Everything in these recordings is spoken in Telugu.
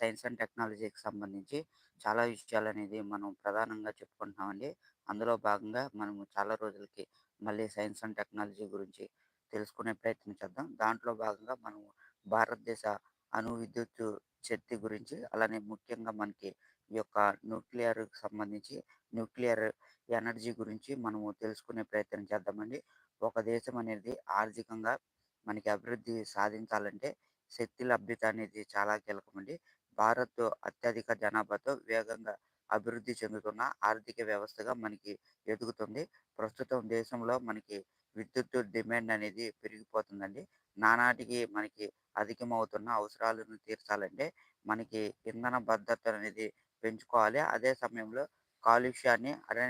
సైన్స్ అండ్ టెక్నాలజీకి సంబంధించి చాలా విషయాలు అనేది మనం ప్రధానంగా చెప్పుకుంటున్నామండి. అందులో భాగంగా మనము చాలా రోజులకి మళ్ళీ సైన్స్ అండ్ టెక్నాలజీ గురించి తెలుసుకునే ప్రయత్నం చేద్దాం. దాంట్లో భాగంగా మనము భారతదేశ అణు విద్యుత్ శక్తి గురించి, అలానే ముఖ్యంగా మనకి ఈ యొక్క న్యూక్లియర్‌కి సంబంధించి న్యూక్లియర్ ఎనర్జీ గురించి మనము తెలుసుకునే ప్రయత్నం చేద్దామండి. ఒక దేశం అనేది ఆర్థికంగా మనకి అభివృద్ధి సాధించాలంటే శక్తి లభ్యత అనేది చాలా కీలకమండి. భారత్ అత్యధిక జనాభాతో వేగంగా అభివృద్ధి చెందుతున్న ఆర్థిక వ్యవస్థగా మనకి ఎదుగుతుంది. ప్రస్తుతం దేశంలో మనకి విద్యుత్ డిమాండ్ అనేది పెరిగిపోతుందండి. నానాటికి మనకి అధికమవుతున్న అవసరాలను తీర్చాలంటే మనకి ఇంధన భద్రత అనేది పెంచుకోవాలి. అదే సమయంలో కాలుష్యాన్ని అదే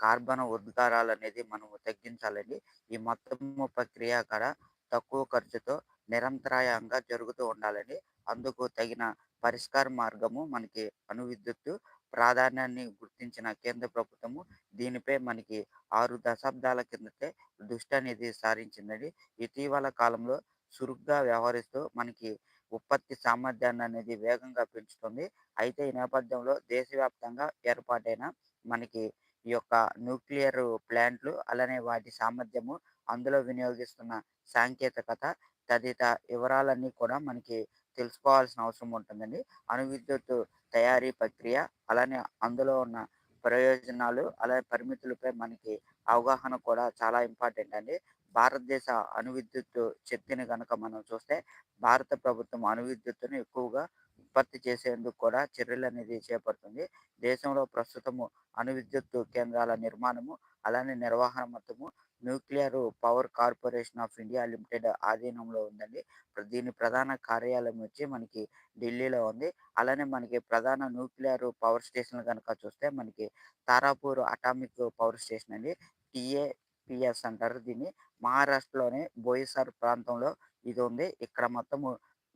కార్బన్ ఉద్గారాలు అనేది మనము తగ్గించాలండి. ఈ మొత్తము ప్రక్రియ కూడా తక్కువ ఖర్చుతో నిరంతరాయంగా జరుగుతూ ఉండాలండి. అందుకు తగిన పరిష్కార మార్గము మనకి అణు విద్యుత్తు ప్రాధాన్యాన్ని గుర్తించిన కేంద్ర ప్రభుత్వము దీనిపై మనకి ఆరు దశాబ్దాల కిందటే దృష్టి అనేది సారించిందని ఇటీవల కాలంలో చురుగ్గా వ్యవహరిస్తూ మనకి ఉత్పత్తి సామర్థ్యాన్ని అనేది వేగంగా పెంచుతుంది. అయితే ఈ నేపథ్యంలో దేశవ్యాప్తంగా ఏర్పాటైన మనకి ఈ యొక్క న్యూక్లియర్ ప్లాంట్లు అలానే వాటి సామర్థ్యము, అందులో వినియోగిస్తున్న సాంకేతికత తదితర వివరాలన్నీ కూడా మనకి తెలుసుకోవాల్సిన అవసరం ఉంటుందండి. అణు విద్యుత్ తయారీ ప్రక్రియ, అలానే అందులో ఉన్న ప్రయోజనాలు, అలాగే పరిమితులపై మనకి అవగాహన కూడా చాలా ఇంపార్టెంట్ అండి. భారతదేశ అణు విద్యుత్ శక్తిని కనుక మనం చూస్తే భారత ప్రభుత్వం అణు విద్యుత్తును ఎక్కువగా ఉత్పత్తి చేసేందుకు కూడా చర్యలు అనేది చేపడుతుంది. దేశంలో ప్రస్తుతము అణు విద్యుత్తు కేంద్రాల నిర్మాణము, అలానే నిర్వహణ మొత్తము nuclear power corporation of India limited ఆధీనంలో ఉందండి. దీని ప్రధాన కార్యాలయం వచ్చి మనకి ఢిల్లీలో ఉంది. అలానే మనకి ప్రధాన న్యూక్లియర్ పవర్ స్టేషన్‌లు కనుక చూస్తే మనకి తారాపూర్ అటామిక్ పవర్ స్టేషన్ అండి. టిఏపిఎస్ అంటారు దీన్ని. మహారాష్ట్రలోని బోయిసర్ ప్రాంతంలో ఇది ఉంది. ఇక్కడ మొత్తము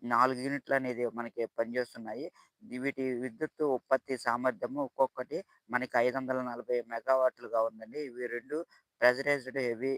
నాలుగు యూనిట్లు అనేది మనకి పనిచేస్తున్నాయి. వీటి విద్యుత్ ఉత్పత్తి సామర్థ్యము ఒక్కొక్కటి మనకి 540 మెగావాట్లుగా ఉందండి. ఇవి రెండు ప్రెజరైజ్డ్ హెవీ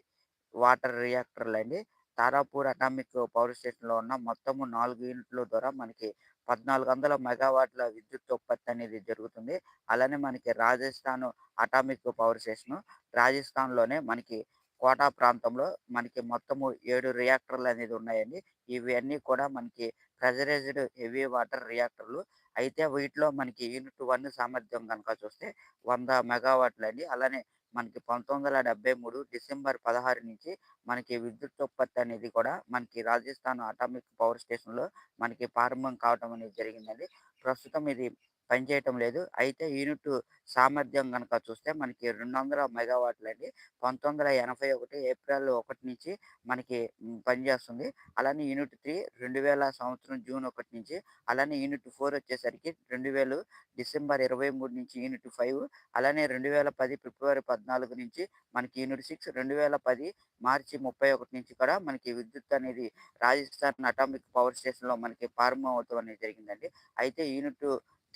వాటర్ రియాక్టర్లు అండి తారాపూర్ అటామిక్ పవర్ స్టేషన్‌లో ఉన్న మొత్తము నాలుగు యూనిట్ల ద్వారా మనకి 1400 మెగావాట్ల విద్యుత్ ఉత్పత్తి అనేది జరుగుతుంది. అలానే మనకి రాజస్థాన్ అటామిక్ పవర్ స్టేషను రాజస్థాన్‌లోనే మనకి కోటా ప్రాంతంలో మనకి మొత్తము ఏడు రియాక్టర్లు అనేది ఉన్నాయండి. ఇవన్నీ కూడా మనకి ప్రెజరైజ్డ్ హెవీ వాటర్ రియాక్టర్లు. అయితే వీటిలో మనకి యూనిట్ వన్ సామర్థ్యం కనుక చూస్తే వంద మెగావాట్లు అండి అలానే మనకి 1973 డిసెంబర్ 16 నుంచి మనకి విద్యుత్ ఉత్పత్తి అనేది కూడా మనకి రాజస్థాన్ అటామిక్ పవర్ స్టేషన్‌లో మనకి ప్రారంభం కావటం అనేది జరిగిందండి. ప్రస్తుతం ఇది పనిచేయటం లేదు. అయితే యూనిట్ సామర్థ్యం కనుక చూస్తే మనకి 200 మెగావాట్లండి. 1981 ఏప్రిల్ ఒకటి నుంచి మనకి పనిచేస్తుంది. అలానే యూనిట్ 3 2000 సంవత్సరం జూన్ ఒకటి నుంచి, అలానే యూనిట్ ఫోర్ వచ్చేసరికి 2000 డిసెంబర్ 23 నుంచి యూనిట్ ఫైవ్ అలానే 2010 ఫిబ్రవరి 14 నుంచి మనకి యూనిట్ 6 2010 మార్చి 31 నుంచి కూడా మనకి విద్యుత్ అనేది రాజస్థాన్ అటామిక్ పవర్ స్టేషన్‌లో మనకి ప్రారంభం అవుతాం అనేది జరిగిందండి. అయితే యూనిట్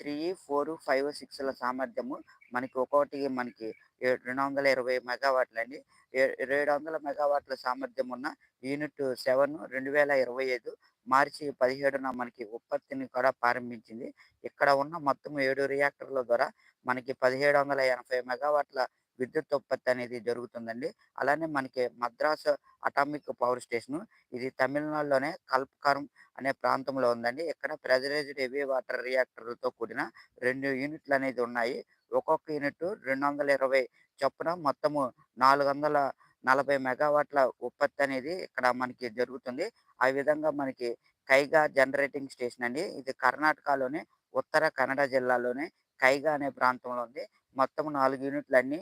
3, 4, 5, 6ల సామర్థ్యము మనకి ఒక్కొక్కటి మనకి ఏ 220 మెగావాట్లండి. ఏడు వందల మెగావాట్ల సామర్థ్యం ఉన్న యూనిట్ 7 2025 మార్చి 17న మనకి ఉత్పత్తిని కూడా ప్రారంభించింది. ఇక్కడ ఉన్న మొత్తం ఏడు రియాక్టర్ల ద్వారా మనకి 1780 మెగావాట్ల విద్యుత్ ఉత్పత్తి అనేది జరుగుతుందండి. అలానే మనకి మద్రాస్ అటామిక్ పవర్ స్టేషన్ ఇది తమిళనాడులోనే కల్పకరం అనే ప్రాంతంలో ఉందండి. ఇక్కడ ప్రెషరైజ్డ్ హెవీ వాటర్ రియాక్టర్లతో కూడిన రెండు యూనిట్లు అనేది ఉన్నాయి. ఒక్కొక్క యూనిట్ 220 చొప్పున మొత్తము 440 మెగావాట్ల ఉత్పత్తి అనేది ఇక్కడ మనకి జరుగుతుంది. ఆ విధంగా మనకి కైగా జనరేటింగ్ స్టేషన్ అండి. ఇది కర్ణాటకలోని ఉత్తర కన్నడ జిల్లాలోని కైగా అనే ప్రాంతంలో ఉంది. మొత్తం 4 యూనిట్లన్నీ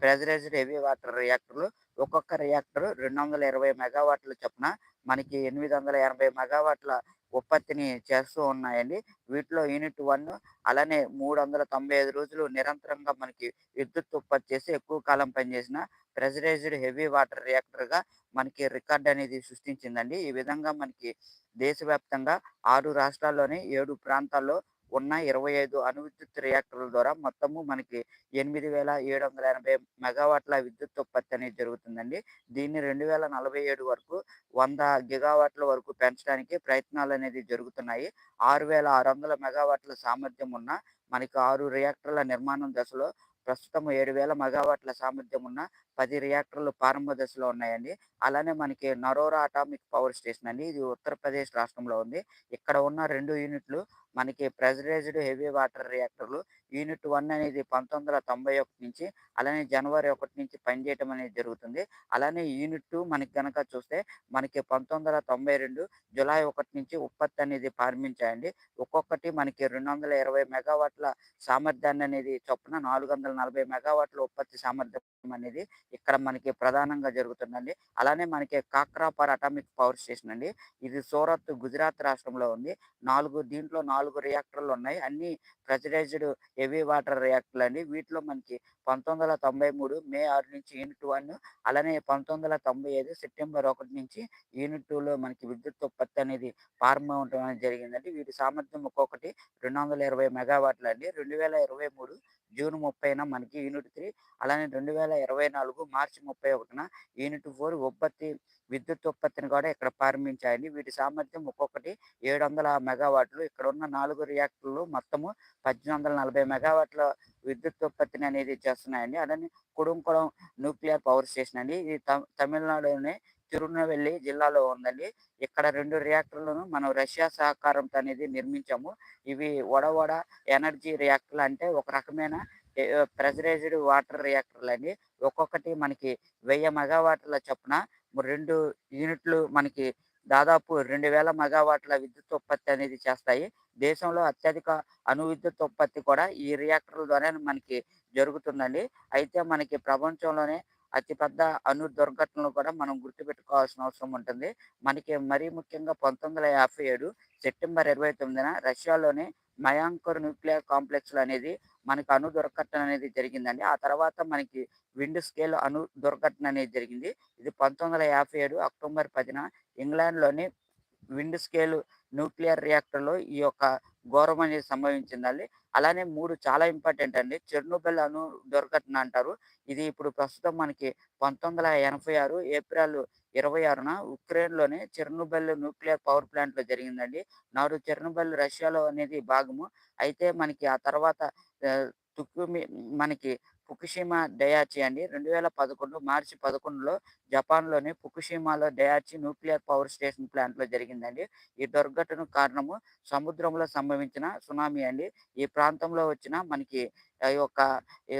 ప్రెజరైజ్డ్ హెవీ వాటర్ రియాక్టర్లు. ఒక్కొక్క రియాక్టర్ 220 మెగావాట్ల చొప్పున మనకి 880 మెగావాట్ల ఉత్పత్తిని చేస్తూ ఉన్నాయండి. వీటిలో యూనిట్ వన్ అలానే 395 రోజులు నిరంతరంగా మనకి విద్యుత్ ఉత్పత్తి చేసి ఎక్కువ కాలం పనిచేసిన ప్రెజరైజ్డ్ హెవీ వాటర్ రియాక్టర్‌గా మనకి రికార్డ్ అనేది సృష్టించిందండి. ఈ విధంగా మనకి దేశవ్యాప్తంగా ఆరు రాష్ట్రాల్లోని ఏడు ప్రాంతాల్లో ఉన్న 25 అణు విద్యుత్ రియాక్టర్ల ద్వారా మొత్తము మనకి 8780 మెగావాట్ల విద్యుత్ ఉత్పత్తి అనేది జరుగుతుందండి. దీన్ని 2047 వరకు వంద గిగావాట్ల వరకు పెంచడానికి ప్రయత్నాలు అనేది జరుగుతున్నాయి. 6600 మెగావాట్ల సామర్థ్యం ఉన్న మనకి ఆరు రియాక్టర్ల నిర్మాణం దశలో ప్రస్తుతం ఏడు వేల మెగావాట్ల సామర్థ్యం ఉన్న పది రియాక్టర్లు ప్రారంభ దశలో ఉన్నాయండి. అలానే మనకి నరోరా అటామిక్ పవర్ స్టేషన్ అండి. ఇది ఉత్తరప్రదేశ్ రాష్ట్రంలో ఉంది. ఇక్కడ ఉన్న రెండు యూనిట్లు మనకి ప్రెజరైజ్డ్ హెవీ వాటర్ రియాక్టర్లు. యూనిట్ వన్ అనేది 1991 నుంచి అలానే జనవరి ఒకటి నుంచి పనిచేయటం అనేది జరుగుతుంది. అలానే యూనిట్ టూ మనకి కనుక చూస్తే మనకి 1992 జులై ఒకటి నుంచి ఉత్పత్తి అనేది ప్రారంభించాయండి. ఒక్కొక్కటి మనకి 220 మెగావాట్ల సామర్థ్యాన్ని అనేది చొప్పున 440 మెగావాట్ల ఉత్పత్తి సామర్థ్యం అనేది ఇక్కడ మనకి ప్రధానంగా జరుగుతుందండి. అలానే మనకి కాక్రాపర్ అటామిక్ పవర్ స్టేషన్ అండి. ఇది సూరత్ గుజరాత్ రాష్ట్రంలో ఉంది. నాలుగు దీంట్లో నాలుగు రియాక్టర్లు ఉన్నాయి. అన్ని ప్రెషరైజ్డ్ హెవీ వాటర్ రియాక్టర్లు అండి వీటిలో మనకి 1993 మే ఆరు నుంచి యూనిట్ వన్ అలానే 1995 సెప్టెంబర్ ఒకటి నుంచి యూనిట్ టూలో మనకి విద్యుత్ ఉత్పత్తి అనేది ప్రారంభం జరిగిందండి. వీటి సామర్థ్యం ఒక్కొక్కటి 220 మెగావాట్లండి. 2023 జూన్ 30న మనకి యూనిట్ త్రీ అలానే 2024 మార్చి 31న యూనిట్ ఫోర్ ఉత్పత్తి విద్యుత్ ఉత్పత్తిని కూడా ఇక్కడ ప్రారంభించాయండి. వీటి సామర్థ్యం ఒక్కొక్కటి 700 మెగావాట్లు. ఇక్కడ ఉన్న నాలుగు రియాక్టర్లు మొత్తము 1840 మెగావాట్ల విద్యుత్ ఉత్పత్తిని అనేది చేస్తున్నాయండి. అలానే కుడంకుళం న్యూక్లియర్ పవర్ స్టేషన్ అండి. ఇది తమిళనాడులోనే తిరునవెల్లి జిల్లాలో ఉందండి. ఇక్కడ రెండు రియాక్టర్లను మనం రష్యా సహకారంతో అనేది నిర్మించాము. ఇవి వడవడ ఎనర్జీ రియాక్టర్లు అంటే ఒక రకమైన ప్రెజరైజ్డ్ వాటర్ వాటర్ రియాక్టర్లండి. ఒక్కొక్కటి మనకి వెయ్యి మెగావాట్ల చొప్పున రెండు యూనిట్లు మనకి దాదాపు 2000 మెగావాట్ల విద్యుత్ ఉత్పత్తి అనేది చేస్తాయి. దేశంలో అత్యధిక అణు విద్యుత్ ఉత్పత్తి కూడా ఈ రియాక్టర్ల ద్వారానే మనకి జరుగుతుందండి. అయితే మనకి ప్రపంచంలోనే అతిపెద్ద అణు దుర్ఘటనలు కూడా మనం గుర్తుపెట్టుకోవాల్సిన అవసరం ఉంటుంది. మనకి మరీ ముఖ్యంగా 1957 సెప్టెంబర్ 29న రష్యాలోని మయాంకర్ న్యూక్లియర్ కాంప్లెక్స్‌లో అనేది మనకి అణు దుర్ఘటన అనేది జరిగిందండి. ఆ తర్వాత మనకి విండ్ స్కేల్ అణు దుర్ఘటన అనేది జరిగింది. ఇది 1957 అక్టోబర్ 10న ఇంగ్లాండ్‌లోని విండ్ స్కేల్ న్యూక్లియర్ రియాక్టర్‌లో ఈ యొక్క ఘోరం అనేది సంభవించిందండి. అలానే మూడు చాలా ఇంపార్టెంట్ అండి. చెర్నోబెల్ అను దుర్ఘటన అంటారు. ఇది ఇప్పుడు ప్రస్తుతం మనకి 1986 ఏప్రిల్ 26న ఉక్రెయిన్‌లోని చెర్నోబెల్ న్యూక్లియర్ పవర్ ప్లాంట్‌లో జరిగిందండి. నాడు చెర్నోబెల్ రష్యాలో అనేది భాగము. అయితే మనకి ఆ తర్వాత తుక్కు మనకి ఫుకుషిమా డయాచి అండి. 2011 మార్చి 11లో జపాన్‌లోని ఫుకుషిమాలో డయాచి న్యూక్లియర్ పవర్ స్టేషన్ ప్లాంట్‌లో జరిగిందండి. ఈ దుర్ఘటన కారణము సముద్రంలో సంభవించిన సునామీ అండి. ఈ ప్రాంతంలో వచ్చిన మనకి ఈ యొక్క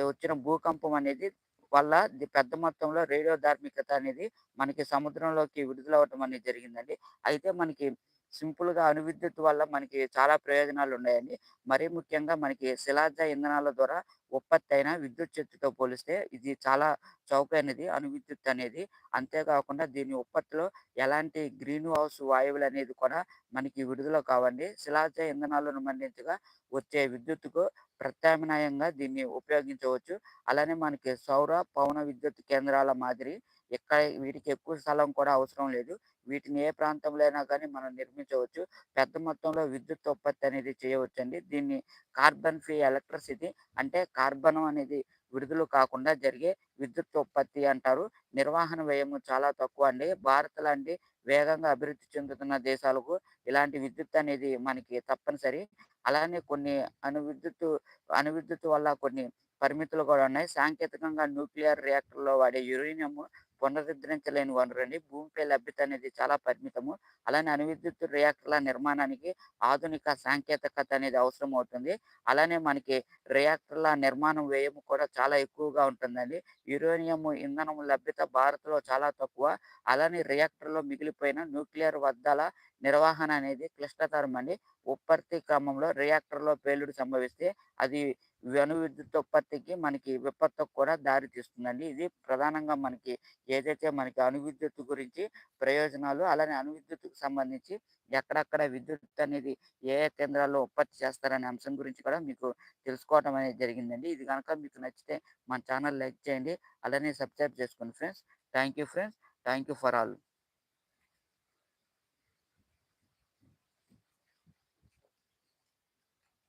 వచ్చిన భూకంపం అనేది వల్ల పెద్ద మొత్తంలో రేడియో ధార్మికత అనేది మనకి సముద్రంలోకి విడుదలవటం అనేది జరిగిందండి. అయితే మనకి సింపుల్‌గా అణు విద్యుత్ వల్ల మనకి చాలా ప్రయోజనాలు ఉన్నాయండి. మరీ ముఖ్యంగా మనకి శిలాజ ఇంధనాల ద్వారా ఉత్పత్తి అయిన విద్యుత్ శక్తితో పోలిస్తే ఇది చాలా చౌకైనది అణు విద్యుత్ అనేది. అంతేకాకుండా దీని ఉత్పత్తిలో ఎలాంటి గ్రీన్ హౌస్ వాయువులు అనేది కూడా మనకి విడుదల కావండి. శిలాజ ఇంధనాలను మండించగా వచ్చే విద్యుత్తుకు ప్రత్యామ్నాయంగా దీన్ని ఉపయోగించవచ్చు. అలానే మనకి సౌర, పవన విద్యుత్ కేంద్రాల మాదిరి ఇక్కడ వీటికి ఎక్కువ స్థలం కూడా అవసరం లేదు. వీటిని ఏ ప్రాంతంలో అయినా కానీ మనం నిర్మించవచ్చు. పెద్ద మొత్తంలో విద్యుత్ ఉత్పత్తి అనేది చేయవచ్చండి. దీన్ని కార్బన్ ఫ్రీ ఎలక్ట్రిసిటీ అంటే కార్బన్ అనేది విడుదల కాకుండా జరిగే విద్యుత్ ఉత్పత్తి అంటారు. నిర్వహణ వ్యయము చాలా తక్కువ అండి. భారత్ లాంటి వేగంగా అభివృద్ధి చెందుతున్న దేశాలకు ఇలాంటి విద్యుత్ అనేది మనకి తప్పనిసరి. అలానే కొన్ని అణు విద్యుత్ అణు విద్యుత్ వల్ల కొన్ని పరిమితులు కూడా ఉన్నాయి. సాంకేతికంగా న్యూక్లియర్ రియాక్టర్‌లో వాడే యురేనియం పునరుద్ధరించలేని వనరుని భూమిపై లభ్యత అనేది చాలా పరిమితము. అలానే అణువిద్యుత్ రియాక్టర్ల నిర్మాణానికి ఆధునిక సాంకేతికత అనేది అవసరం అవుతుంది. అలానే మనకి రియాక్టర్ల నిర్మాణం వ్యయం కూడా చాలా ఎక్కువగా ఉంటుందండి. యురేనియం ఇంధనం లభ్యత భారత్‌లో చాలా తక్కువ. అలానే రియాక్టర్‌లో మిగిలిపోయిన న్యూక్లియర్ వద్దాల నిర్వహణ అనేది క్లిష్టతరం అండి ఉత్పత్తి క్రమంలో రియాక్టర్‌లో పేలుడు సంభవిస్తే అది అణు విద్యుత్ ఉత్పత్తికి మనకి విపత్తుకు కూడా దారి తీస్తుందండి. ఇది ప్రధానంగా మనకి ఏదైతే మనకి అణు విద్యుత్ గురించి ప్రయోజనాలు, అలానే అణు విద్యుత్కు సంబంధించి ఎక్కడక్కడ విద్యుత్ అనేది ఏ కేంద్రాల్లో ఉత్పత్తి చేస్తారనే అంశం గురించి కూడా మీకు తెలుసుకోవటం అనేది జరిగిందండి. ఇది కనుక మీకు నచ్చితే మన ఛానల్ లైక్ చేయండి. అలానే సబ్స్క్రైబ్ చేసుకోండి friends. Thank you friends. Thank you for all.